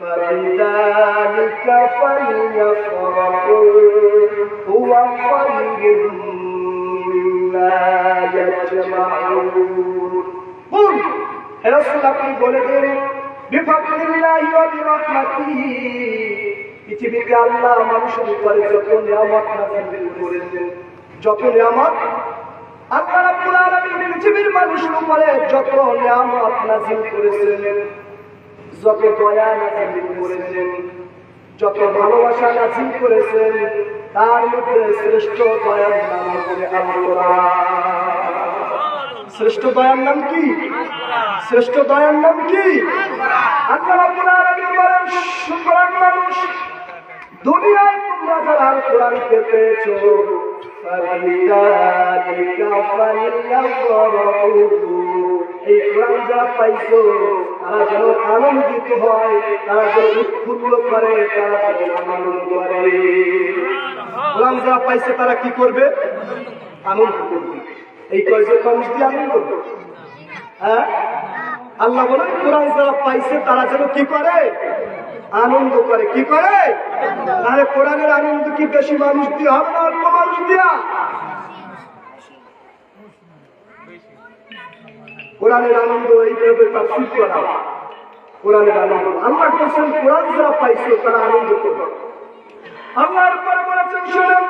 فبذلك فليفرحوا هو خير مما يجمعون قل হে রাসূল আপনি বলে দিন বিফাদলিল্লাহি ওয়া বিরহমাতিহি পৃথিবীতে আল্লাহ মানুষের উপরে যত নিয়ামত নাযিল করেছেন যত নিয়ামত আল্লাহ রাব্বুল আলামিন পৃথিবীর মানুষের উপরে যত নিয়ামত নাযিল করেছেন যত দয়া নাযিল করেছেন, যত ভালোবাসা নাযিল করেছেন, তার মধ্যে শ্রেষ্ঠ দয়ার নাম করে শ্রেষ্ঠ দয়ার নাম কি? শ্রেষ্ঠ দয়ার নাম কি? সুতরাং মানুষ, দুনিয়ায় তোমরা যারা কোরআনকে পেয়েছ ফালিদালিকা ফালিয়াফরাহু এই কোরআন যারা পাইছো তারা যেন আনন্দিত হয়, তারা যেন উৎফুল্ল করে, তারা যেন আনন্দ করে। কোরআন যারা পাইছে, তারা কি করবে? আনন্দ করবে। এই কয়েকজন মানুষ দিয়ে আনন্দ করবে? হ্যাঁ? আল্লাহ বলেন কোরআন যারা পাইছে, তারা যেন কি করে? আনন্দ করে। কি করে? তাহলে কোরআনের আনন্দ কি বেশি মানুষ দিয়ে হবে না অল্প মানুষ দিয়া? কোরআনের আনন্দ এইভাবে তাফসীর করা কোরআনের আনন্দ। আল্লাহ বলছেন, কোরআন যারা পাইছে, তারা আনন্দ করবে। আল্লাহর পরে বলেছেন, শুনেন।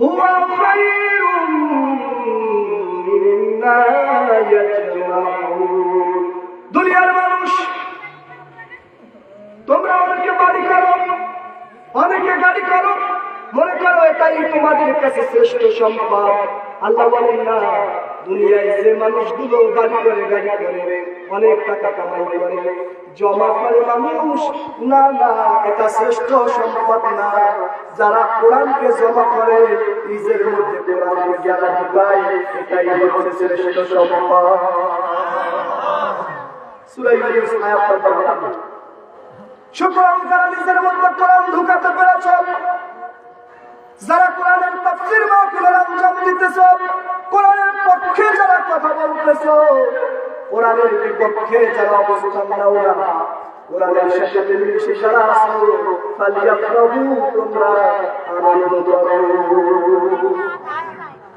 হুয়া খায়রুম মিম্মা দুনিয়ার মানুষ, তোমরা অনেকে বাড়ি করো, অনেকে গাড়ি করো। মনে করো, এটাই তোমাদের কাছে শ্রেষ্ঠ সম্পদ। আল্লাহ বলেন, না। দুনিয়ায় যে মানুষগুলো গাড়ি করে গাড়ি করে, অনেক টাকা কামাই করে, জমা করে মানুষ, না না, এটা শ্রেষ্ঠ সম্পদ না। যারা কোরআনকে জমা করে, নিজের মধ্যে কোরআনকে জ্ঞান ঢুকায়, এটাই হচ্ছে শ্রেষ্ঠ সম্পদ। সুরাইয়ের আয়াত নম্বর নিজের মধ্যে কোরআন ঢুকাতে পেরেছ। যারা কোরআনের তাফসীর মাহফিলের আঞ্জাম দিতেছ কোরআনের পক্ষে যারা কথা বলতেছ, কোরআনের বিপক্ষে যারা অবস্থান নাও না তোমরা আনন্দ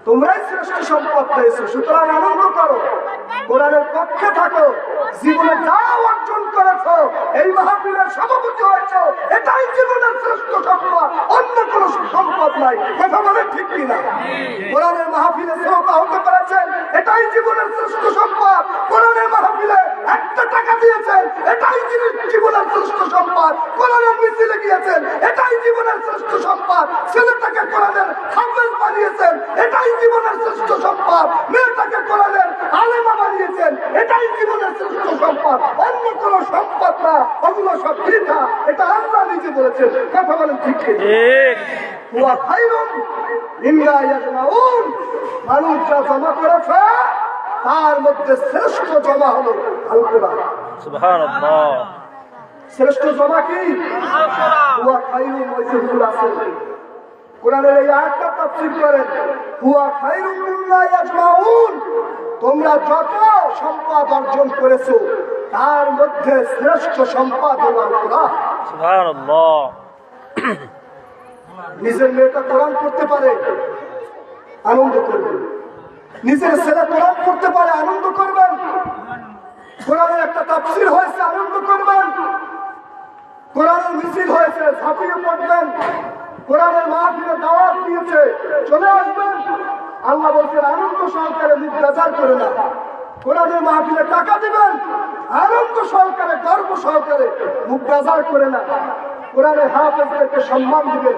তোমরাই শ্রেষ্ঠ সম্পদ পেয়েছ, সুতরাং আনন্দ করো। কোরআনের পক্ষে থাকো, জীবনে যা অর্জন করেছ, এই মাহফিলের সভাপতি হয়েছো, এটাই জীবনের শ্রেষ্ঠ সম্পদ, অন্য কোন সম্পদ নাই। কথা বলে ঠিক কিনা? মাহফিলে শ্রোতা হতে পেরেছেন। এটাই জীবনের শ্রেষ্ঠ সম্পদ। কোরআনের মাহফিলে একটা টাকা দিয়েছেন। এটাই জীবনের শ্রেষ্ঠ সম্পদ। কোরআনের মিছিলে গিয়েছেন। এটাই জীবনের শ্রেষ্ঠ সম্পদ। ছেলেটাকে কোরআনের হাফেজ বানিয়েছেন। এটাই জীবনের শ্রেষ্ঠ সম্পদ। মেয়েটাকে কোরআনের আলেমা বানিয়েছেন। এটাই জীবনের শ্রেষ্ঠ সম্পদ। অন্য কোন সম্পদ না ওগুলো সব বৃথা। এটা আল্লাহ নিজে বলেছেন। কথা বলেন ঠিক কি? খায়রুম মিম্মা ইয়াজমাউন। মানুষ যা জমা করেছে তার মধ্যে শ্রেষ্ঠ জমা হলো আল কোরআন শ্রেষ্ঠ জমা কি? হুয়া কোরআনের এই আয়াতটা তাফসীর করেন হুয়া খায়রুম মিম্মা ইয়াজমাউন। তোমরা যত সম্পদ অর্জন করেছ তার মধ্যে শ্রেষ্ঠ সম্পদ হলো আল কোরআন সুবহানাল্লাহ। নিজের মেয়েটা কোরআন করতে পারে আনন্দ করবেন। নিজের ছেলে কোরআন করতে পারে, আনন্দ করবেন। কোরআনের একটা তাফসির হয়েছে, আনন্দ করবেন। কোরআনের মিছিল হয়েছে, ঝাঁপিয়ে পড়বেন। কোরআনের মাহফিলে দাওয়াত দিয়েছে, চলে আসবেন। আল্লাহ বলছেন, আনন্দ সহকারে মুখ বেজার করে না। কোরআনের মাহফিলে টাকা দিবেন, আনন্দ সহকারে, গর্ব সহকারে মুখ বেজার করে না। কোরআনের হাফেজদেরকে সম্মান দিবেন।